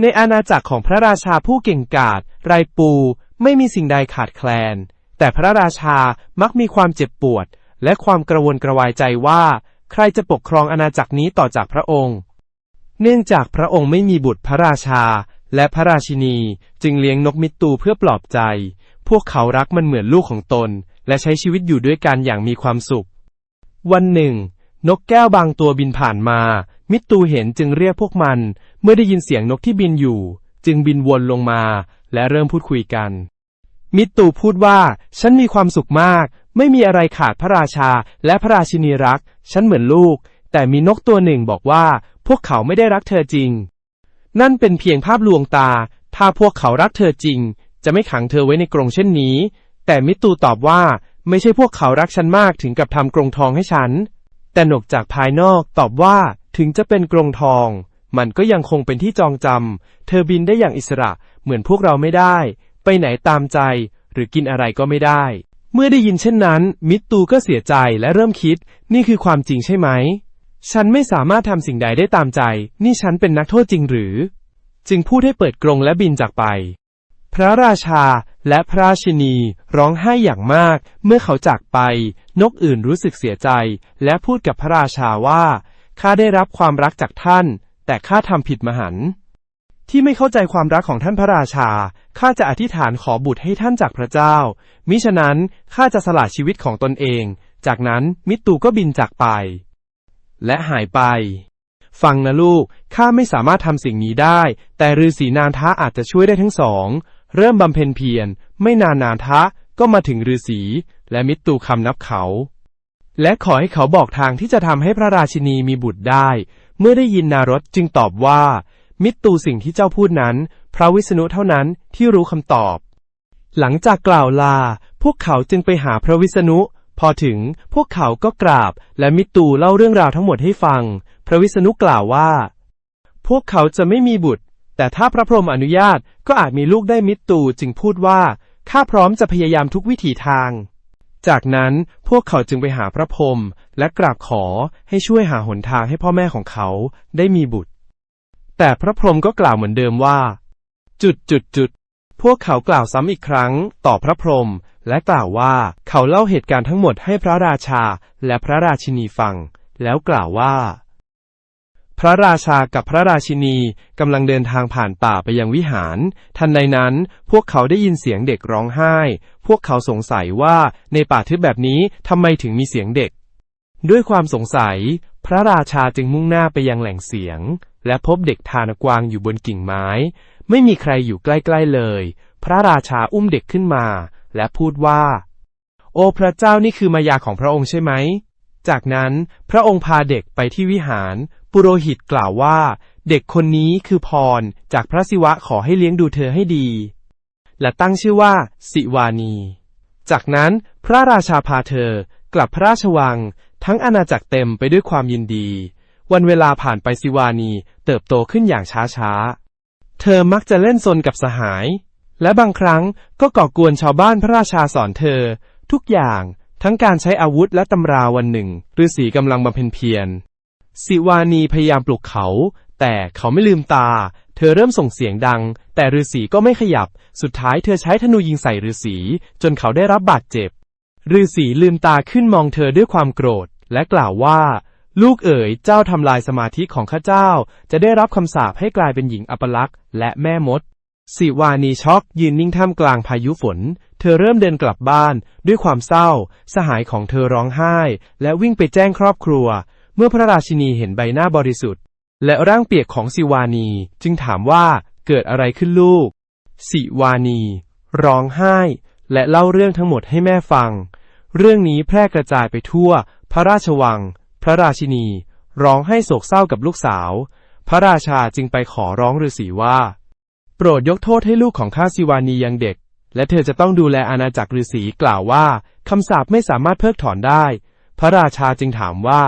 ในอาณาจักรของพระราชาผู้เก่งกาจไรปูไม่มีสิ่งใดขาดแคลน แต่พระราชามักมีความเจ็บปวด และความกระวนกระวายใจว่า ใครจะปกครองอาณาจักรนี้ต่อจากพระองค์ เนื่องจากพระองค์ไม่มีบุตรพระราชา และพระราชินีจึงเลี้ยงนกมิตตูเพื่อปลอบใจ พวกเขารักมันเหมือนลูกของตน และใช้ชีวิตอยู่ด้วยกันอย่างมีความสุข วันหนึ่ง นกแก้วบางตัวบินผ่านมา มิตูเห็นจึงเรียกพวกมัน เมื่อได้ยินเสียงนกที่บินอยู่ จึงบินวนลงมา และเริ่มพูดคุยกัน มิตูพูดว่า ฉันมีความสุขมาก ไม่มีอะไรขาดพระราชาและพระราชินีรัก ฉันเหมือนลูก แต่มีนกตัวหนึ่งบอกว่า พวกเขาไม่ได้รักเธอจริง นั่นเป็นเพียงภาพลวงตา ถ้าพวกเขารักเธอจริง จะไม่ขังเธอไว้ในกรงเช่นนี้ แต่มิตตูตอบว่า ไม่ใช่พวกเขารักฉันมากถึงกับทำกรงทองให้ฉัน แต่หนกจากภายนอกตอบว่าถึงจะเป็นกรงทอง มันก็ยังคงเป็นที่จองจำ เธอบินได้อย่างอิสระเหมือนพวกเราไม่ได้ ไปไหนตามใจ หรือกินอะไรก็ไม่ได้ เมื่อได้ยินเช่นนั้น มิตตูก็เสียใจและเริ่มคิด นี่คือความจริงใช่ไหม ฉันไม่สามารถทำสิ่งใดได้ตามใจ นี่ฉันเป็นนักโทษจริงหรือ จึงพูดให้เปิดกรงและบินจากไป พระราชาและพระราชินีร้องไห้อย่างมาก เมื่อเขาจากไป นกอื่นรู้สึกเสียใจ และพูดกับพระราชาว่าข้าได้รับความรักจากท่าน แต่ข้าทำผิดมหันต์ที่ไม่เข้าใจความรักของท่านพระราชา ข้าจะอธิษฐานขอบุตรให้ท่านจากพระเจ้า มิฉะนั้นข้าจะสละชีวิตของตนเอง จากนั้นมิตตูก็บินจากไป และหายไป ฟังนะลูก ข้าไม่สามารถทำสิ่งนี้ได้ แต่ฤาษีนานทะอาจจะช่วยได้ทั้งสอง เริ่มบำเพ็ญเพียรไม่นานนานทะก็มาถึงฤาษีและมิตรตูคำนับเขา และขอให้เขาบอกทางที่จะทำให้พระราชินีมีบุตรได้ เมื่อได้ยินนารถจึงตอบว่า มิตรตูสิ่งที่เจ้าพูดนั้น พระวิษณุเท่านั้นที่รู้คำตอบ หลังจากกล่าวลา พวกเขาจึงไปหาพระวิษณุ พอถึงพวกเขาก็กราบ และมิตรตูเล่าเรื่องราวทั้งหมดให้ฟัง พระวิษณุกล่าวว่า พวกเขาจะไม่มีบุตร แต่ถ้าพระพรหมอนุญาตก็อาจมีลูกได้มิตรตูจึงพูดว่าข้าพร้อมจะพยายามทุกวิถีทาง จากนั้นพวกเขาจึงไปหาพระพรหมและกราบขอให้ช่วยหาหนทางให้พ่อแม่ของเขาได้มีบุตร แต่พระพรหมก็กล่าวเหมือนเดิมว่า จุดจุดจุดพวกเขากล่าวซ้ำอีกครั้งต่อพระพรหมและกล่าวว่าเขาเล่าเหตุการณ์ทั้งหมดให้พระราชาและพระราชินีฟัง แล้วกล่าวว่า พระราชากับพระราชินีกำลังเดินทางผ่านป่าไปยังวิหาร ทันใดนั้นพวกเขาได้ยินเสียงเด็กร้องไห้ พวกเขาสงสัยว่าในป่าทึบแบบนี้ทำไมถึงมีเสียงเด็ก ด้วยความสงสัย พระราชาจึงมุ่งหน้าไปยังแหล่งเสียง และพบเด็กทานกวางอยู่บนกิ่งไม้ ไม่มีใครอยู่ใกล้ๆเลย พระราชาอุ้มเด็กขึ้นมา และพูดว่า โอ้พระเจ้านี่คือมายาของพระองค์ใช่ไหมจากนั้นพระองค์พาเด็กไปที่วิหาร ปุโรหิตกล่าวว่า เด็กคนนี้คือพรจากพระศิวะขอให้เลี้ยงดูเธอให้ดี และตั้งชื่อว่า สิวานี จากนั้นพระราชาพาเธอกลับพระราชวัง ทั้งอาณาจักรเต็มไปด้วยความยินดี วันเวลาผ่านไปสิวานีเติบโตขึ้นอย่างช้าๆเธอมักจะเล่นซนกับสหาย และบางครั้งก็ก่อกวนชาวบ้านพระราชาสอนเธอ ทุกอย่างทั้งการใช้อาวุธและตำราวันหนึ่งฤาษีกำลังบำเพ็ญเพียร สิวานีพยายามปลุกเขา แต่เขาไม่ลืมตา เธอเริ่มส่งเสียงดัง แต่ฤาษีก็ไม่ขยับ สุดท้ายเธอใช้ธนูยิงใส่ฤาษีจนเขาได้รับบาดเจ็บฤาษีลืมตาขึ้นมองเธอด้วยความโกรธ และกล่าวว่า ลูกเอ๋ยเจ้าทำลายสมาธิของข้าเจ้า จะได้รับคำสาปให้กลายเป็นหญิงอัปลักษณ์และแม่มด สิวานีช็อก ยืนนิ่งท่ามกลางพายุฝน เธอเริ่มเดินกลับบ้าน ด้วยความเศร้า สหายของเธอร้องไห้ และวิ่งไปแจ้งครอบครัว มื่อพระราชินีเห็นใบหน้าบริสุทธิ์ และร่างเปียกของสิวานีจึงถามว่าเกิดอะไรขึ้นลูก สิวานี ร้องไห้ และเล่าเรื่องทั้งหมดให้แม่ฟัง เรื่องนี้แพร่กระจายไปทั่ว พระราชวัง พระราชินี ร้องให้โศกเศร้ากับลูกสาว พระราชาจึงไปขอร้องฤาษีว่า โปรดยกโทษให้ลูกของข้าสิวานียังเด็ก และเธอจะต้องดูแลอาณาจักรฤาษีกล่าวว่าคำสาปไม่สามารถเพิกถอนได้ พระราชาจึงถามว่า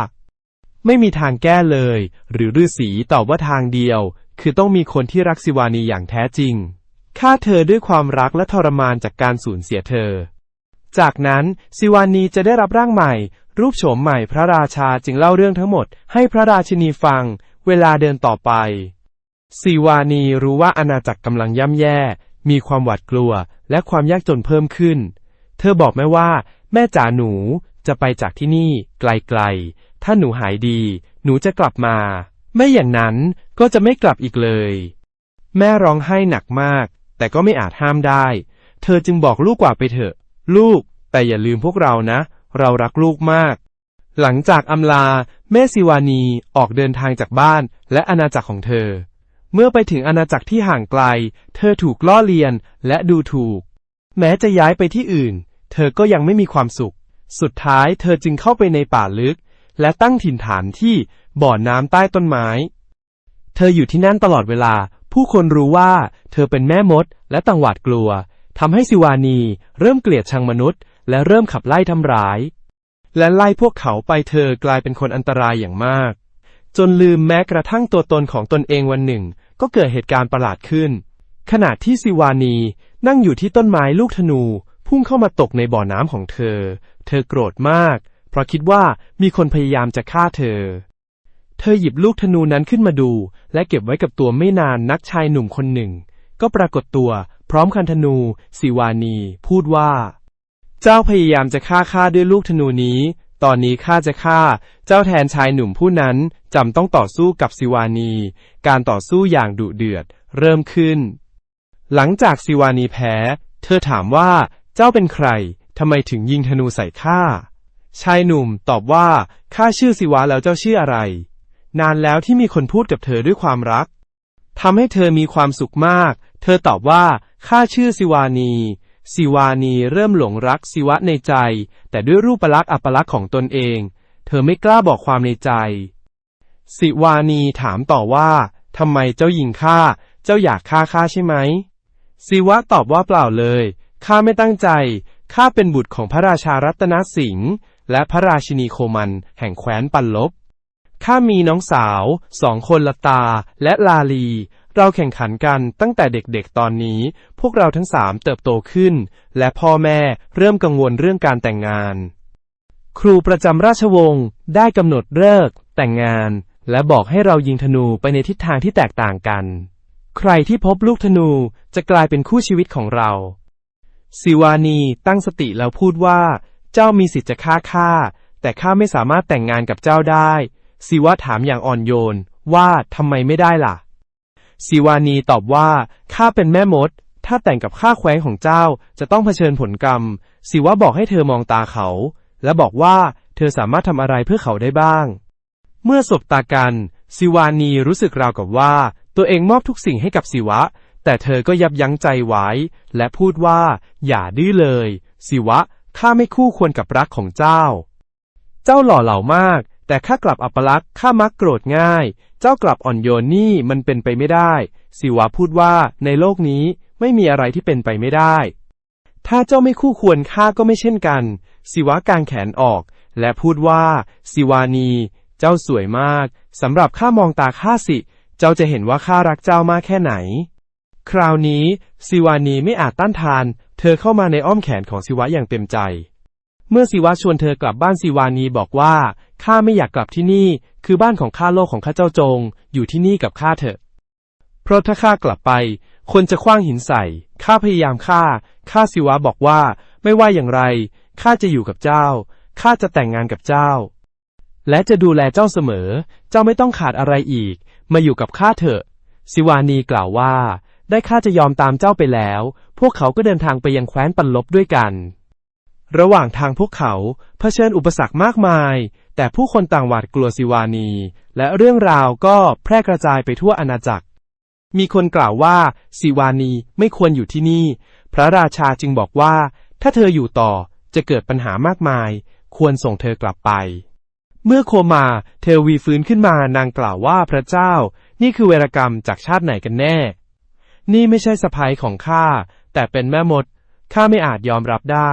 ไม่มีทางแก้เลย หรือฤาษีตอบว่าทางเดียว คือต้องมีคนที่รักสิวานีอย่างแท้จริงฆ่าเธอด้วยความรักและทรมานจากการสูญเสียเธอ จากนั้นสิวานีจะได้รับร่างใหม่ รูปโฉมใหม่พระราชาจึงเล่าเรื่องทั้งหมด ให้พระราชินีฟัง เวลาเดินต่อไปสิวานีรู้ว่าอาณาจักรกำลังย่ำแย่ มีความหวาดกลัว และความยากจนเพิ่มขึ้น เธอบอกแม่ว่า แม่จ๋าหนูจะไปจากที่นี่ ไกลๆ ถ้าหนูหายดี หนูจะกลับมา ไม่อย่างนั้นก็จะไม่กลับอีกเลย แม่ร้องไห้หนักมาก แต่ก็ไม่อาจห้ามได้ เธอจึงบอกลูกว่าไปเถอะ ลูก แต่อย่าลืมพวกเรานะ เรารักลูกมาก หลังจากอำลา แม่สิวานีออกเดินทางจากบ้านและอาณาจักรของเธอ เมื่อไปถึงอาณาจักรที่ห่างไกล เธอถูกล้อเลียนและดูถูก แม้จะย้ายไปที่อื่น เธอก็ยังไม่มีความสุข สุดท้ายเธอจึงเข้าไปในป่าลึก และตั้งถิ่นฐานที่บ่อน้ำใต้ต้นไม้ เธออยู่ที่นั่นตลอดเวลา ผู้คนรู้ว่า เธอเป็นแม่มด และต่างหวาดกลัวทำให้สิวานี เริ่มเกลียดชังมนุษย์ และเริ่มขับไล่ทำร้าย และไล่พวกเขาไปเธอกลายเป็นคนอันตรายอย่างมาก จนลืมแม้กระทั่งตัวตนของตนเองวันหนึ่ง ก็เกิดเหตุการณ์ประหลาดขึ้น ขณะที่สิวานีนั่งอยู่ที่ต้นไม้ลูกธนู พุ่งเข้ามาตกในบ่อน้ำของเธอ เธอโกรธมาก เพราะคิดว่ามีคนพยายามจะฆ่าเธอ เธอหยิบลูกธนูนั้นขึ้นมาดู และเก็บไว้กับตัวไม่นานนักชายหนุ่มคนหนึ่ง ก็ปรากฏตัว พร้อมคันธนู สิวานี พูดว่า เจ้าพยายามจะฆ่าข้าด้วยลูกธนูนี้ ตอนนี้ข้าจะฆ่า เจ้าแทนชายหนุ่มผู้นั้นจำต้องต่อสู้กับสิวานี การต่อสู้อย่างดุเดือด เริ่มขึ้น หลังจากสิวานีแพ้ เธอถามว่า เจ้าเป็นใครทำไมถึงยิงธนูใส่ข้า ชายหนุ่มตอบว่า ข้าชื่อสิวะแล้วเจ้าชื่ออะไร นานแล้วที่มีคนพูดกับเธอด้วยความรักทำให้เธอมีความสุขมาก เธอตอบว่า ข้าชื่อสิวานี สิวานีเริ่มหลงรักสิวะในใจ แต่ด้วยรูปลักษณ์อัปลักษณ์ของตนเอง เธอไม่กล้าบอกความในใจ สิวานีถามต่อว่า ทำไมเจ้าหญิงข้า เจ้าอยากฆ่าข้าใช่ไหม สิวะตอบว่าเปล่าเลย ข้าไม่ตั้งใจ ข้าเป็นบุตรของพระราชารัตนสิงห์ และพระราชินีโคมันแห่งแคว้นปันลบ ข้ามีน้องสาวสองคนละตาและลาลี เราแข่งขันกันตั้งแต่เด็กๆตอนนี้ พวกเราทั้งสามเติบโตขึ้น และพ่อแม่เริ่มกังวลเรื่องการแต่งงาน ครูประจำราชวงศ์ได้กำหนดเลิกแต่งงาน และบอกให้เรายิงธนูไปในทิศทางที่แตกต่างกัน ใครที่พบลูกธนูจะกลายเป็นคู่ชีวิตของเราสิวานีตั้งสติแล้วพูดว่า เจ้ามีสิทธิ์จะฆ่าข้าแต่ข้าไม่สามารถแต่งงานกับเจ้าได้ สิวะถามอย่างอ่อนโยนว่าทำไมไม่ได้ล่ะ สิวานีตอบว่าข้าเป็นแม่มด ถ้าแต่งกับข้าแคว้นของเจ้าจะต้องเผชิญผลกรรม สิวะบอกให้เธอมองตาเขา และบอกว่าเธอสามารถทำอะไรเพื่อเขาได้บ้าง เมื่อสบตากัน สิวานีรู้สึกราวกับว่า ตัวเองมอบทุกสิ่งให้กับสิวะ แต่เธอก็ยับยั้งใจไว้ และพูดว่า อย่าดื้อเลย สิวะ ข้าไม่คู่ควรกับรักของเจ้า เจ้าหล่อเหลามาก แต่ข้ากลับอัปลักษณ์ข้ามักโกรธง่าย เจ้ากลับอ่อนโยนนี่มันเป็นไปไม่ได้ สิวะพูดว่าในโลกนี้ไม่มีอะไรที่เป็นไปไม่ได้ ถ้าเจ้าไม่คู่ควรข้าก็ไม่เช่นกัน สิวะกางแขนออก และพูดว่า สิวานี เจ้าสวยมากสำหรับข้ามองตาข้าสิ เจ้าจะเห็นว่าข้ารักเจ้ามากแค่ไหน คราวนี้สิวานีไม่อาจต้านทาน เธอเข้ามาในอ้อมแขนของสิวะอย่างเต็มใจ เมื่อสิวะชวนเธอกลับบ้านสิวานีบอกว่าข้าไม่อยากกลับที่นี่ คือบ้านของข้าโลกของข้าเจ้าจง อยู่ที่นี่กับข้าเถอะ เพราะถ้าข้ากลับไป คนจะคว้างหินใส่ข้าพยายามฆ่าข้าสิวะบอกว่า ไม่ว่าอย่างไรข้าจะอยู่กับเจ้าข้าจะแต่งงานกับเจ้า และจะดูแลเจ้าเสมอ เจ้าไม่ต้องขาดอะไรอีก มาอยู่กับข้าเถอะ สิวานีกล่าวว่า ได้ข้าจะยอมตามเจ้าไปแล้ว พวกเขาก็เดินทางไปยังแคว้นปันลบด้วยกัน ระหว่างทางพวกเขาเผชิญอุปสรรคมากมาย แต่ผู้คนต่างหวาดกลัวสิวานี และเรื่องราวก็แพร่กระจายไปทั่วอาณาจักร มีคนกล่าวว่าสิวานีไม่ควรอยู่ที่นี่ พระราชาจึงบอกว่า ถ้าเธออยู่ต่อจะเกิดปัญหามากมาย ควรส่งเธอกลับไป เมื่อโคมาเทวีฟื้นขึ้นมานางกล่าวว่าพระเจ้า นี่คือเวรกรรมจากชาติไหนกันแน่ นี่ไม่ใช่สะพ้ยของข้า แต่เป็นแม่มด ข้าไม่อาจยอมรับได้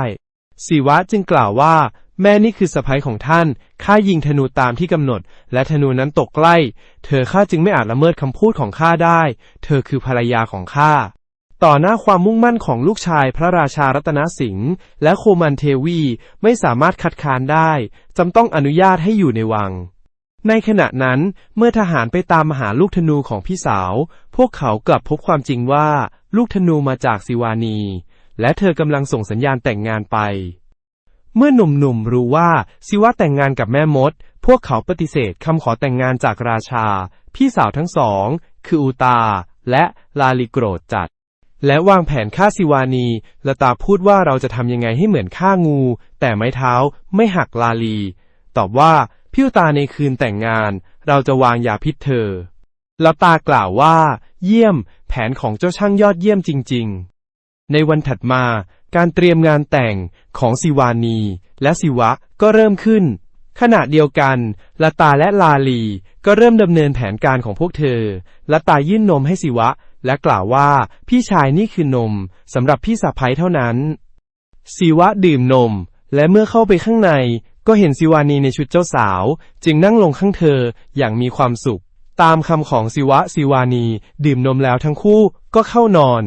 ศิวะจึงกล่าวว่า แม่นี่คือสะพ้ยของท่าน ข้ายิงธนูตามที่กำหนด และธนูนั้นตกใกล้ เธอข้าจึงไม่อาจละเมิดคำพูดของข้าได้ เธอคือภรรยาของข้าต่อหน้าความมุ่งมั่นของลูกชายพระราชารัตนสิงห์และโคมันเทวีไม่สามารถคัดค้านได้ จำต้องอนุญาตให้อยู่ในวัง ในขณะนั้นเมื่อทหารไปตามหาลูกธนูของพี่สาว พวกเขากลับพบความจริงว่าลูกธนูมาจากสิวานี และเธอกำลังส่งสัญญาณแต่งงานไป เมื่อหนุ่มๆรู้ว่าสิวะแต่งงานกับแม่มด พวกเขาปฏิเสธคำขอแต่งงานจากราชา พี่สาวทั้งสอง คืออูตา และลาลิโกรธจัด และวางแผนฆ่าสิวานีละตาพูดว่าเราจะทำยังไงให้เหมือนฆ่างู แต่ไม้เท้าไม่หักลาลี ตอบว่า พี่อูตาในคืนแต่งงาน เราจะวางยาพิษเธอละตากล่าวว่า เยี่ยม แผนของเจ้าช่างยอดเยี่ยมจริง ๆ ในวันถัดมา การเตรียมงานแต่งของสิวานี และสิวะก็เริ่มขึ้น ขณะเดียวกันลาตาและลาลี ก็เริ่มดำเนินแผนการของพวกเธอลาตายื่นนมให้สิวะ และกล่าวว่าพี่ชายนี่คือนมสำหรับพี่สะพ้ยเท่านั้นสิวะดื่มนม และเมื่อเข้าไปข้างใน ก็เห็นสิวานีในชุดเจ้าสาว จึงนั่งลงข้างเธออย่างมีความสุข ตามคำของสิวะสิวานีดื่มนมแล้วทั้งคู่ก็เข้านอน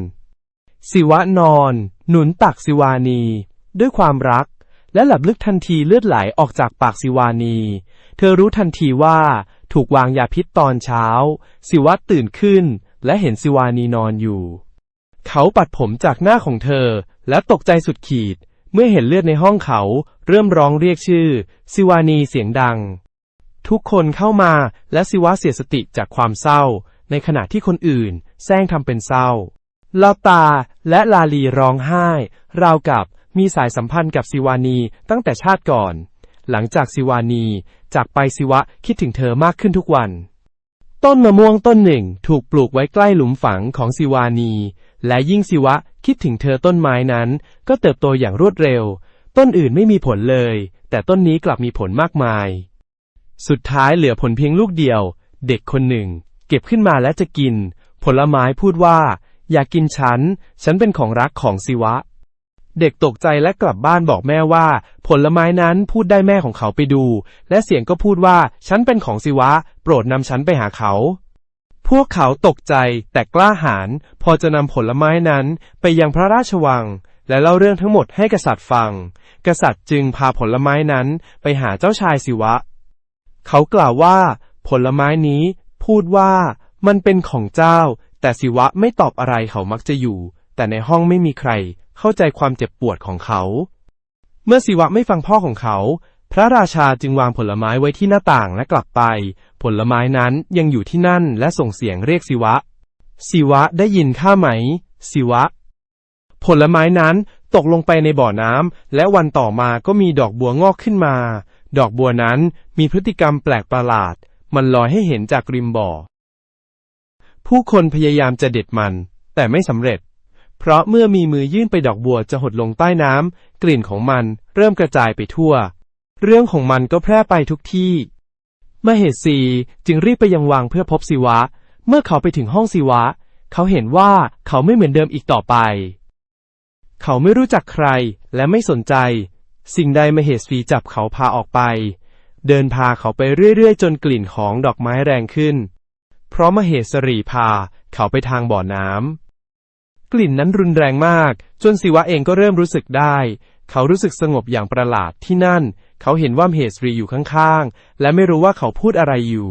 สิวะนอน หนุนตักสิวานี ด้วยความรัก และหลับลึกทันทีเลือดไหลออกจากปากสิวานี เธอรู้ทันทีว่า ถูกวางยาพิษตอนเช้า สิวะตื่นขึ้น และเห็นสิวานีนอนอยู่ เขาปัดผมจากหน้าของเธอและตกใจสุดขีด เมื่อเห็นเลือดในห้องเขา เริ่มร้องเรียกชื่อ สิวานีเสียงดัง ทุกคนเข้ามาและสิวะเสียสติจากความเศร้า ในขณะที่คนอื่นแซงทำเป็นเศร้าลาตาและลาลีร้องไห้ ราวกับมีสายสัมพันธ์กับสิวานีตั้งแต่ชาติก่อน หลังจากสิวานีจากไปสิวะคิดถึงเธอมากขึ้นทุกวัน ต้นมะม่วงต้นหนึ่งถูกปลูกไว้ใกล้หลุมฝังของสิวานี และยิ่งสิวะคิดถึงเธอต้นไม้นั้น ก็เติบโตอย่างรวดเร็ว ต้นอื่นไม่มีผลเลย แต่ต้นนี้กลับมีผลมากมาย สุดท้ายเหลือผลเพียงลูกเดียว เด็กคนหนึ่ง เก็บขึ้นมาและจะกิน ผลไม้พูดว่า อยากกินฉัน ฉันเป็นของรักของสิวะ เด็กตกใจและกลับบ้านบอกแม่ว่า ผลไม้นั้นพูดได้แม่ของเขาไปดู และเสียงก็พูดว่า ฉันเป็นของสิวะ โปรดนำฉันไปหาเขา พวกเขาตกใจแต่กล้าหาญพอจะนำผลไม้นั้นไปยังพระราชวัง และเล่าเรื่องทั้งหมดให้กษัตริย์ฟัง กษัตริย์จึงพาผลไม้นั้นไปหาเจ้าชายสิวะ เขากล่าวว่า ผลไม้นี้พูดว่ามันเป็นของเจ้า แต่สิวะไม่ตอบอะไรเขามักจะอยู่ แต่ในห้องไม่มีใคร เข้าใจความเจ็บปวดของเขา เมื่อสิวะไม่ฟังพ่อของเขา พระราชาจึงวางผลไม้ไว้ที่หน้าต่างและกลับไป ผลไม้นั้นยังอยู่ที่นั่นและส่งเสียงเรียกสิวะ สิวะได้ยินข้าไหม สิวะ ผลไม้นั้นตกลงไปในบ่อน้ำและวันต่อมาก็มีดอกบัวงอกขึ้นมา ดอกบัวนั้นมีพฤติกรรมแปลกประหลาด มันลอยให้เห็นจากริมบ่อ ผู้คนพยายามจะเด็ดมัน แต่ไม่สำเร็จ เพราะเมื่อมีมือยื่นไปดอกบัวจะหดลงใต้น้ำกลิ่นของมันเริ่มกระจายไปทั่ว เรื่องของมันก็แพร่ไปทุกที่มเหสีจึงรีบไปยังวังเพื่อพบศิวะ เมื่อเขาไปถึงห้องศิวะ เขาเห็นว่าเขาไม่เหมือนเดิมอีกต่อไป เขาไม่รู้จักใครและไม่สนใจ สิ่งใดมเหสีจับเขาพาออกไป เดินพาเขาไปเรื่อยๆ จนกลิ่นของดอกไม้แรงขึ้น เพราะมเหสรีพาเขาไปทางบ่อน้ำกลิ่นนั้นรุนแรงมาก จนศิวะเองก็เริ่มรู้สึกได้ เขารู้สึกสงบอย่างประหลาดที่นั่น เขาเห็นว่ามเหสรีอยู่ข้างๆ และไม่รู้ว่าเขาพูดอะไรอยู่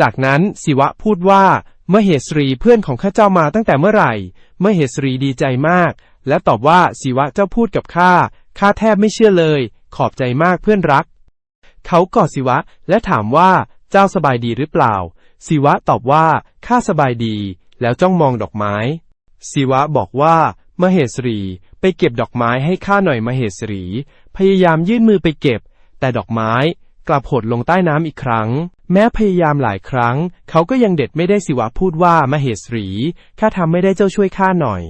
จากนั้นศิวะพูดว่า เมื่อเหสรีเพื่อนของข้าเจ้ามาตั้งแต่เมื่อไหร่ เมื่อเหสรีดีใจมาก และตอบว่าศิวะเจ้าพูดกับข้า ข้าแทบไม่เชื่อเลย ขอบใจมากเพื่อนรัก เขากอดศิวะและถามว่าเจ้าสบายดีหรือเปล่าศิวะตอบว่าข้าสบายดี แล้วจ้องมองดอกไม้ศิวะบอกว่า มเหสรี ไปเก็บดอกไม้ให้ข้าหน่อยมเหสรี พยายามยื่นมือไปเก็บ แต่ดอกไม้กลับหดลงใต้น้ำอีกครั้ง แม้พยายามหลายครั้ง เขาก็ยังเด็ดไม่ได้ศิวะพูดว่ามเหสรีข้าทำไม่ได้เจ้าช่วยข้าหน่อย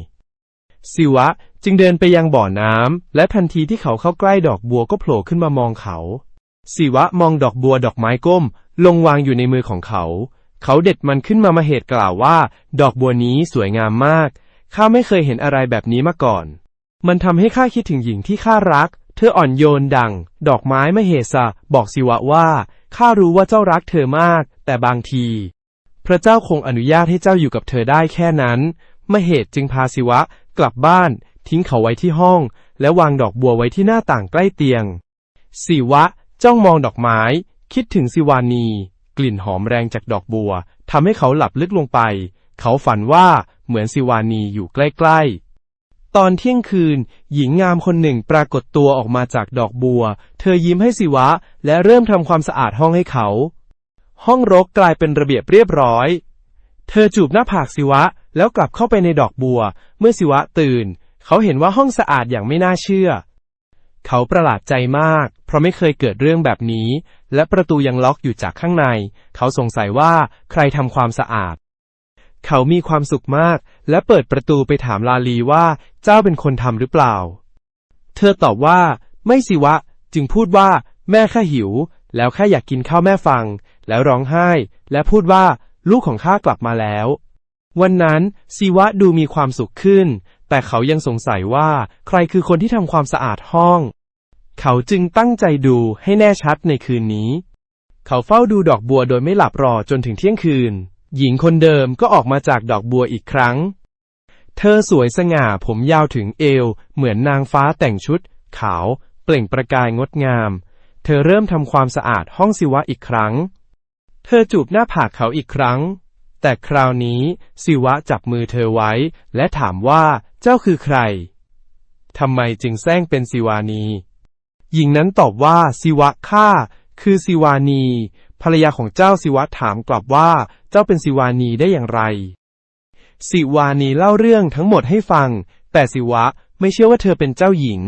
ศิวะจึงเดินไปยังบ่อน้ำและทันทีที่เขาเข้าใกล้ดอกบัวก็โผล่ขึ้นมามองเขาศิวะมองดอกบัวดอกไม้ก้ม ลงวางอยู่ในมือของเขา เขาเด็ดมันขึ้นมามาเหตุกล่าวว่า ดอกบัวนี้สวยงามมาก ข้าไม่เคยเห็นอะไรแบบนี้มาก่อน มันทำให้ข้าคิดถึงหญิงที่ข้ารัก เธออ่อนโยนดัง ดอกไม้มเหสะ บอกศิวะว่า ข้ารู้ว่าเจ้ารักเธอมาก แต่บางที พระเจ้าคงอนุญาตให้เจ้าอยู่กับเธอได้แค่นั้น มเหตุจึงพาศิวะ กลับบ้าน ทิ้งเขาไว้ที่ห้อง และวางดอกบัวไว้ที่หน้าต่างใกล้เตียงศิวะจ้องมองดอกไม้ คิดถึงสิวานี กลิ่นหอมแรงจากดอกบัวทำให้เขาหลับลึกลงไป เขาฝันว่า เหมือนสิวานีอยู่ใกล้ๆ ตอนเที่ยงคืน หญิงงามคนหนึ่งปรากฏตัวออกมาจากดอกบัว เธอยิ้มให้สิวะ และเริ่มทำความสะอาดห้องให้เขา ห้องรกกลายเป็นระเบียบเรียบร้อย เธอจูบหน้าผากสิวะ แล้วกลับเข้าไปในดอกบัว เมื่อสิวะตื่น เขาเห็นว่าห้องสะอาดอย่างไม่น่าเชื่อ เขาประหลาดใจมาก เพราะไม่เคยเกิดเรื่องแบบนี้ และประตูยังล็อกอยู่จากข้างใน เขาสงสัยว่าใครทำความสะอาด เขามีความสุขมาก และเปิดประตูไปถามลาลีว่าเจ้าเป็นคนทำหรือเปล่า เธอตอบว่า ไม่สิวะ จึงพูดว่า แม่ข้าหิว แล้วข้าอยากกินข้าวแม่ฟัง แล้วร้องไห้ และพูดว่า ลูกของข้ากลับมาแล้ว วันนั้นสิวะดูมีความสุขขึ้น แต่เขายังสงสัยว่าใครคือคนที่ทำความสะอาดห้อง เขาจึงตั้งใจดูให้แน่ชัดในคืนนี้ เขาเฝ้าดูดอกบัวโดยไม่หลับรอจนถึงเที่ยงคืน หญิงคนเดิมก็ออกมาจากดอกบัวอีกครั้ง เธอสวยสง่าผมยาวถึงเอว เหมือนนางฟ้าแต่งชุด ขาว เปล่งประกายงดงาม เธอเริ่มทำความสะอาดห้องสิวะอีกครั้ง เธอจูบหน้าผากเขาอีกครั้ง แต่คราวนี้สิวะจับมือเธอไว้ และถามว่าเจ้าคือใครทำไมจึงแซงเป็นสิวานี หญิงนั้นตอบว่าสิวะข้าคือสิวานี ภรรยาของเจ้าสิวะถามกลับว่า จ้าเป็นสิวานีได้อย่างไร สิวานีเล่าเรื่องทั้งหมดให้ฟัง แต่สิวะไม่เชื่อว่าเธอเป็นเจ้าหญิง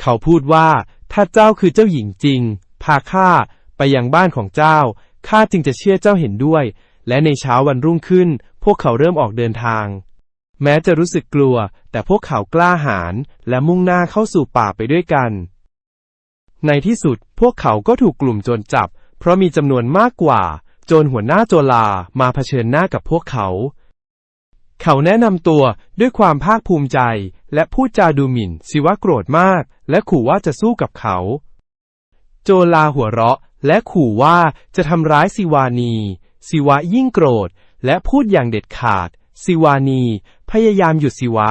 เขาพูดว่า ถ้าเจ้าคือเจ้าหญิงจริง พาข้าไปยังบ้านของเจ้า ข้าจึงจะเชื่อเจ้าเห็นด้วย และในเช้าวันรุ่งขึ้น พวกเขาเริ่มออกเดินทาง แม้จะรู้สึกกลัว แต่พวกเขากล้าหาญและมุ่งหน้าเข้าสู่ป่าไปด้วยกัน ในที่สุดพวกเขาก็ถูกกลุ่มโจรจับ เพราะมีจำนวนมากกว่า โจรหัวหน้าโจลามาเผชิญหน้ากับพวกเขา เขาแนะนำตัวด้วยความภาคภูมิใจ และพูดจาดูหมิ่นสิวะโกรธมาก และขู่ว่าจะสู้กับเขา โจลาหัวเราะ และขู่ว่าจะทำร้ายสิวานี สิวะยิ่งโกรธ และพูดอย่างเด็ดขาด สิวานี พยายามหยุดสิวะ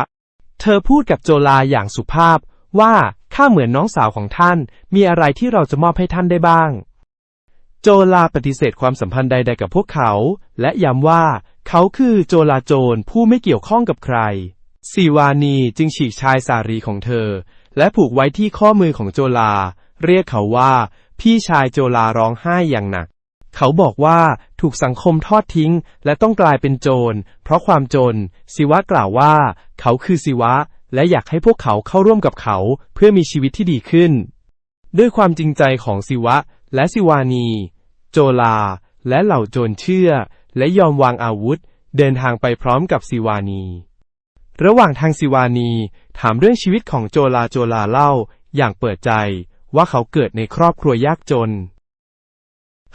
เธอพูดกับโจลาอย่างสุภาพว่าข้าเหมือนน้องสาวของท่าน มีอะไรที่เราจะมอบให้ท่านได้บ้าง โจลาปฏิเสธความสัมพันธ์ใดๆกับพวกเขา และย้ำว่า เขาคือโจลาโจรผู้ไม่เกี่ยวข้องกับใครสิวานีจึงฉีกชายสารีของเธอ และผูกไว้ที่ข้อมือของโจลา เรียกเขาว่า พี่ชายโจลาร้องไห้อย่างหนัก เขาบอกว่าถูกสังคมทอดทิ้ง และต้องกลายเป็นโจร เพราะความจนสิวะกล่าวว่า เขาคือสิวะ และอยากให้พวกเขาเข้าร่วมกับเขาเพื่อมีชีวิตที่ดีขึ้น ด้วยความจริงใจของสิวะและสิวานี โจลา และเหล่าโจรเชื่อ และยอมวางอาวุธ เดินทางไปพร้อมกับสิวานี ระหว่างทางสิวานี ถามเรื่องชีวิตของโจลาโจลาเล่า อย่างเปิดใจว่าเขาเกิดในครอบครัวยากจน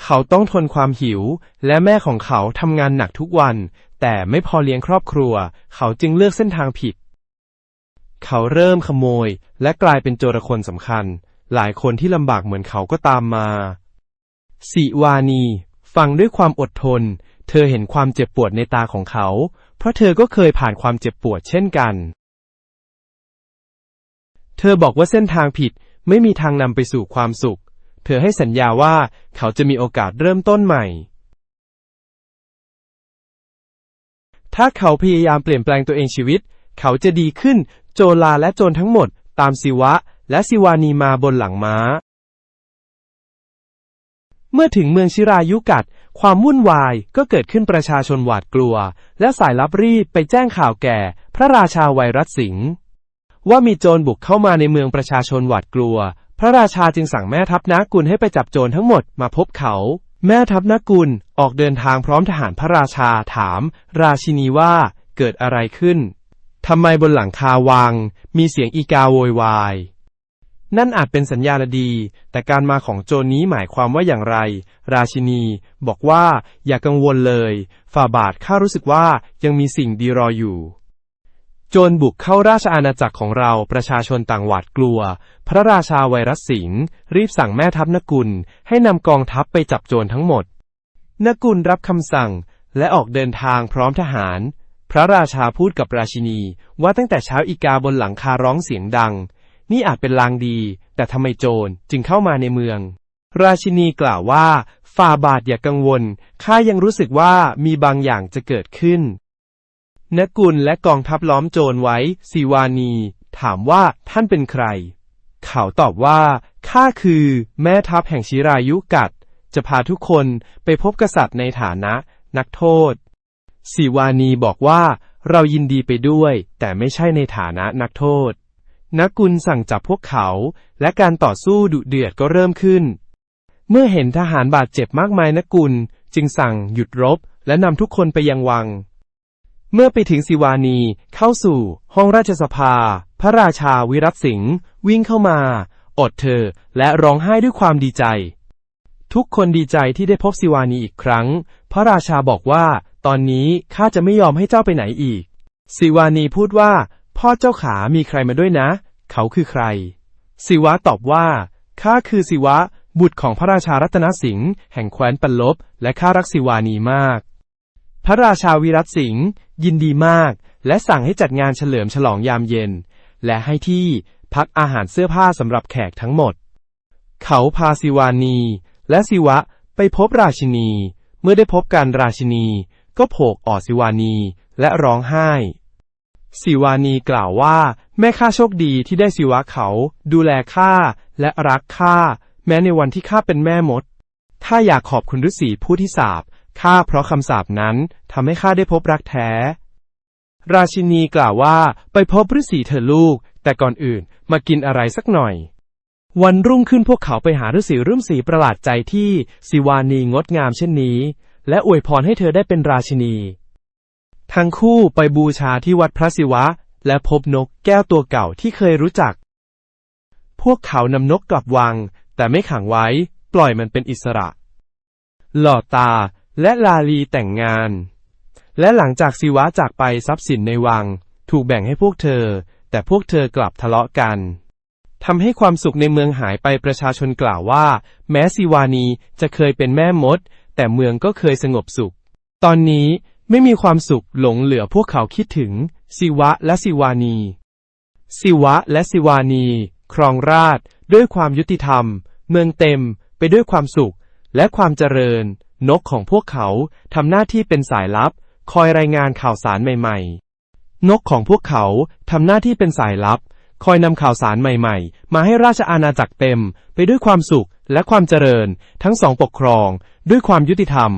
เขาต้องทนความหิว และแม่ของเขาทำงานหนักทุกวัน แต่ไม่พอเลี้ยงครอบครัว เขาจึงเลือกเส้นทางผิด เขาเริ่มขโมย และกลายเป็นโจรคนสำคัญ หลายคนที่ลำบากเหมือนเขาก็ตามมา สิวานี ฟังด้วยความอดทน เธอเห็นความเจ็บปวดในตาของเขา เพราะเธอก็เคยผ่านความเจ็บปวดเช่นกัน เธอบอกว่าเส้นทางผิดไม่มีทางนำไปสู่ความสุข เธอให้สัญญาว่าเขาจะมีโอกาสเริ่มต้นใหม่ ถ้าเขาพยายามเปลี่ยนแปลงตัวเองชีวิต เขาจะดีขึ้น โจลาและโจรทั้งหมด ตามสิวะ และสิวานีมาบนหลังม้า เมื่อถึงเมืองชิรายุกัด ความวุ่นวายก็เกิดขึ้นประชาชนหวาดกลัว และสายลับรีบไปแจ้งข่าวแก่ พระราชาไวรัสสิงห์ว่ามีโจรบุกเข้ามาในเมืองประชาชนหวาดกลัว พระราชาจึงสั่งแม่ทัพนากุลให้ไปจับโจรทั้งหมดมาพบเขา แม่ทัพนากุลออกเดินทางพร้อมทหารพระราชาถาม ราชินีว่าเกิดอะไรขึ้นทำไมบนหลังคาวัง มีเสียงอีกาโวยวาย นั่นอาจเป็นสัญญาณดี แต่การมาของโจรนี้หมายความว่าอย่างไร ราชินี บอกว่าอย่ากังวลเลย ฝ่าบาทข้ารู้สึกว่ายังมีสิ่งดีรออยู่ โจรบุกเข้าราชอาณาจักรของเราประชาชนต่างหวาดกลัว พระราชาไวรัสสิงห์รีบสั่งแม่ทัพนกุล ให้นำกองทัพไปจับโจรทั้งหมด นกุลรับคำสั่งและออกเดินทางพร้อมทหาร พระราชาพูดกับราชินีว่าตั้งแต่เช้าอีกาบนหลังคาร้องเสียงดัง นี่อาจเป็นลางดี แต่ทำไมโจรจึงเข้ามาในเมือง ราชินีกล่าวว่า ฝ่าบาทอย่ากังวล ข้ายังรู้สึกว่ามีบางอย่างจะเกิดขึ้น นกุลและกองทัพล้อมโจรไว้ สีวานี ถามว่าท่านเป็นใคร เขาตอบว่า ข้าคือแม่ทัพแห่งชิรายุกัด จะพาทุกคนไปพบกษัตริย์ในฐานะ นักโทษสีวานีบอกว่าเรายินดีไปด้วย แต่ไม่ใช่ในฐานะนักโทษ นักกุลสั่งจับพวกเขา และการต่อสู้ดุเดือดก็เริ่มขึ้น เมื่อเห็นทหารบาดเจ็บมากมายนักุล จึงสั่งหยุดรบ และนำทุกคนไปยังวัง เมื่อไปถึงสิวานีเข้าสู่ ห้องราชสภา พระราชาวิรัตสิงห์วิ่งเข้ามา อดเธอและร้องไห้ด้วยความดีใจ ทุกคนดีใจที่ได้พบสิวานีอีกครั้ง พระราชาบอกว่า ตอนนี้ข้าจะไม่ยอมให้เจ้าไปไหนอีก สิวานีพูดว่า พ่อเจ้าขามีใครมาด้วยนะ เขาคือใคร สิวะตอบว่า ข้าคือสิวะ บุตรของพระราชารัตนสิงห์แห่งแคว้นปัลลบ และข้ารักสิวานีมาก พระราชาวิรัตสิงห์ยินดีมาก และสั่งให้จัดงานเฉลิมฉลองยามเย็น และให้ที่พักอาหารเสื้อผ้าสำหรับแขกทั้งหมด เขาพาสิวานี และสิวะไปพบราชินี เมื่อได้พบกันราชินี ก็โผกออดสิวานีและร้องไห้ สิวานีกล่าวว่า แม่ข้าโชคดีที่ได้สิวะเขา ดูแลข้าและรักข้าแม้ในวันที่ข้าเป็นแม่มด ถ้าอยากขอบคุณฤาษีผู้ที่สาบข้าเพราะคำสาปนั้นทำให้ข้าได้พบรักแท้ ราชินีกล่าวว่าไปพบฤาษีเถอะลูก แต่ก่อนอื่นมากินอะไรสักหน่อย วันรุ่งขึ้นพวกเขาไปหาฤาษีรุ่มสีประหลาดใจที่สิวานีงดงามเช่นนี้ และอวยพรให้เธอได้เป็นราชินี ทั้งคู่ไปบูชาที่วัดพระศิวะ และพบนกแก้วตัวเก่าที่เคยรู้จัก พวกเขานำนกกลับวัง แต่ไม่ขังไว้ ปล่อยมันเป็นอิสระ หล่อตาและลาลีแต่งงาน และหลังจากศิวะจากไปทรัพย์สินในวัง ถูกแบ่งให้พวกเธอ แต่พวกเธอกลับทะเลาะกันทำให้ความสุขในเมืองหายไปประชาชนกล่าวว่า แม้ศิวานีจะเคยเป็นแม่มด แต่เมืองก็เคยสงบสุข ตอนนี้ ไม่มีความสุขหลงเหลือพวกเขาคิดถึงศิวะและศิวานีศิวะและศิวานี ครองราชด้วยความยุติธรรม เมืองเต็มไปด้วยความสุขและความเจริญ นกของพวกเขาทำหน้าที่เป็นสายลับ คอยรายงานข่าวสารใหม่ ๆ นกของพวกเขาทำหน้าที่เป็นสายลับ คอยนำข่าวสารใหม่ๆ มาให้ราชอาณาจักรเต็ม ไปด้วยความสุขและความเจริญ ทั้งสองปกครอง ด้วยความยุติธรรม